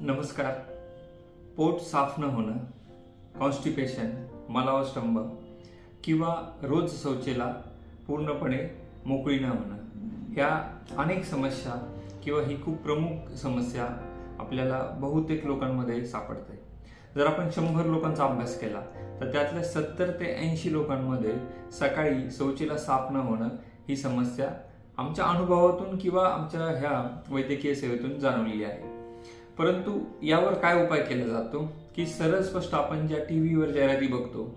नमस्कार. पोट साफ न होणं कॉन्स्टिपेशन मलावस्तंभ किंवा रोज शौचेला पूर्णपणे मोकळी न होणं ह्या अनेक समस्या किंवा ही खूप प्रमुख समस्या आपल्याला बहुतेक लोकांमध्ये सापडते. जर आपण शंभर लोकांचा अभ्यास केला तर त्यातल्या सत्तर ते ऐंशी लोकांमध्ये सकाळी शौचेला साफ न होणं ही समस्या आमच्या अनुभवातून किंवा आमच्या ह्या वैद्यकीय सेवेतून जाणवलेली आहे. परंतु यावर काय उपाय केला जातो? की सरळ स्पष्ट आपण ज्या टी व्हीवर जाहिराती बघतो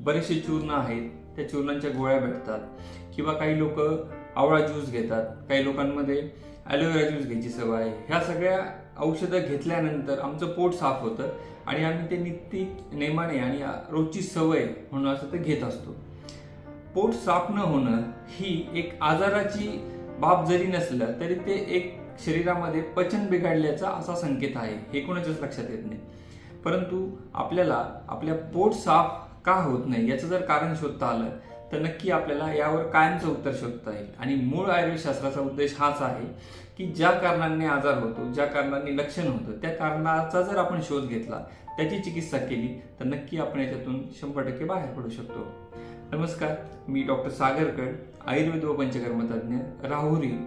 बरेचसे चूर्ण आहेत त्या चूर्णांच्या गोळ्या भेटतात किंवा काही लोक आवळा ज्यूस घेतात काही लोकांमध्ये ॲलोवेरा ज्यूस घ्यायची सवय आहे. ह्या सगळ्या औषधं घेतल्यानंतर आमचं पोट साफ होतं आणि आम्ही ते नित्य नेमाने आणि रोजची सवय म्हणून असं ते घेत असतो. पोट साफ न होणं ही एक आजाराची बाब जरी नसलं तरी ते एक शरीरामध्ये पचन बिघडल्याचा असा संकेत आहे हे कोणाच्याच लक्षात येत नाही. परंतु आपल्याला आपल्या पोट साफ का होत नाही याचं जर कारण शोधता आलं तर नक्की आपल्याला यावर कायमचं उत्तर शोधता येईल. आणि मूळ आयुर्वेदशास्त्राचा उद्देश हाच आहे की ज्या कारणांनी आजार होतो ज्या कारणांनी लक्षण होतं त्या कारणाचा जर आपण शोध घेतला त्याची चिकित्सा केली तर नक्की आपण याच्यातून शंभर टक्के बाहेर पडू शकतो. नमस्कार मी डॉक्टर सागरकड आयुर्वेद व पंचकर्मतज्ञ राहुरी.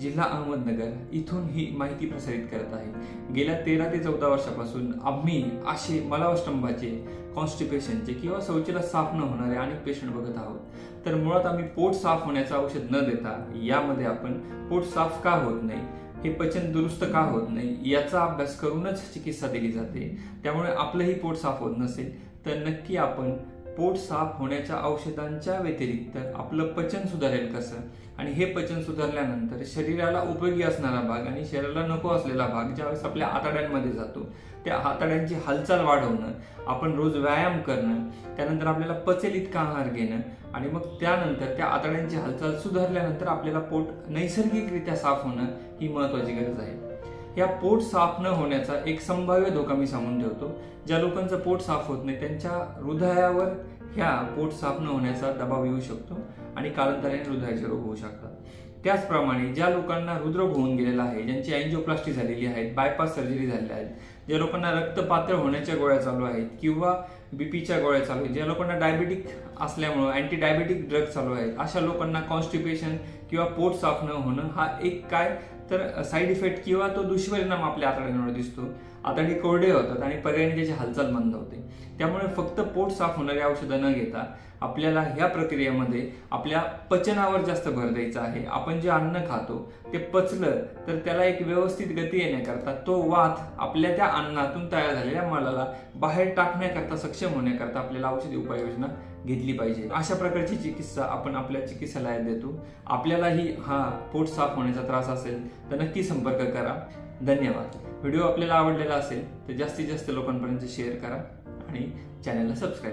जिल्हा अहमदनगर इथून ही माहिती प्रसारित करत आहे. गेल्या तेरा ते चौदा वर्षापासून आम्ही असे मलावस्तंभाचे कॉन्स्टिपेशनचे किंवा शौचाला साफ न होणारे अनेक पेशंट बघत आहोत. तर मुळात आम्ही पोट साफ होण्याचं औषध न देता यामध्ये आपण पोट साफ का होत नाही हे पचन दुरुस्त का होत नाही याचा अभ्यास करूनच चिकित्सा दिली जाते. त्यामुळे आपलंही पोट साफ होत नसेल तर नक्की आपण पोट साफ होण्याच्या औषधांच्या व्यतिरिक्त आपलं पचन सुधारेल कसं? आणि हे पचन सुधारल्यानंतर शरीराला उपयोगी असणारा भाग आणि शरीराला नको असलेला भाग ज्यावेळेस आपल्या आतड्यांमध्ये जातो त्या आतड्यांची हालचाल वाढवणं आपण रोज व्यायाम करणं त्यानंतर आपल्याला पचेल इतका आहार घेणं आणि मग त्यानंतर त्या आतड्यांची हालचाल सुधारल्यानंतर आपल्याला पोट नैसर्गिकरित्या साफ होणं ही महत्वाची गरज आहे. या पोट साफ न होण्याचा एक संभाव्य धोका मी सांगून ठेवतो. ज्या लोकांचं पोट साफ होत नाही त्यांच्या हृदयावर ह्या पोट साफ न होण्याचा दबाव येऊ शकतो आणि कालांतराने हृदयाचे रोग होऊ शकतात. त्याचप्रमाणे ज्या लोकांना हृदरोग होऊन गेलेला आहे ज्यांची अँजिओप्लास्टी झालेली आहे बायपास सर्जरी झालेल्या आहेत ज्या लोकांना रक्त होण्याच्या गोळ्या चालू आहेत किंवा बीपीच्या गोळ्या चालू आहेत ज्या लोकांना डायबेटिक असल्यामुळं अँटी डायबेटिक ड्रग चालू आहेत अशा लोकांना कॉन्स्टिपेशन किंवा पोट साफ न होणं हा एक काय तर साईड इफेक्ट किंवा तो दुष्परिणाम आपल्या आतड्यांवर दिसतो. आतडे कोरडे होतात आणि पर्यायाने त्याची हालचाल बंद होते. त्यामुळे फक्त पोट साफ होणारी औषधं न घेता आपल्याला ह्या प्रक्रियेमध्ये आपल्या पचनावर जास्त भर द्यायचा आहे. आपण जे अन्न खातो ते पचलं तर त्याला एक व्यवस्थित गती येण्याकरता तो वात आपल्या त्या अन्नातून तयार झालेल्या मालाला बाहेर टाकण्याकरता सक्षम होण्याकरता आपल्याला औषधी उपाययोजना घेतली पाहिजे. अशा प्रकारची चिकित्सा आपण आपल्या चिकित्सालयात देतो. आपल्यालाही हा पोट साफ होण्याचा त्रास असेल तर नक्की संपर्क करा. धन्यवाद. व्हिडिओ आपल्याला आवडलेला असेल तर जास्तीत जास्त लोकांपर्यंत शेअर करा आणि चॅनलला सबस्क्राईब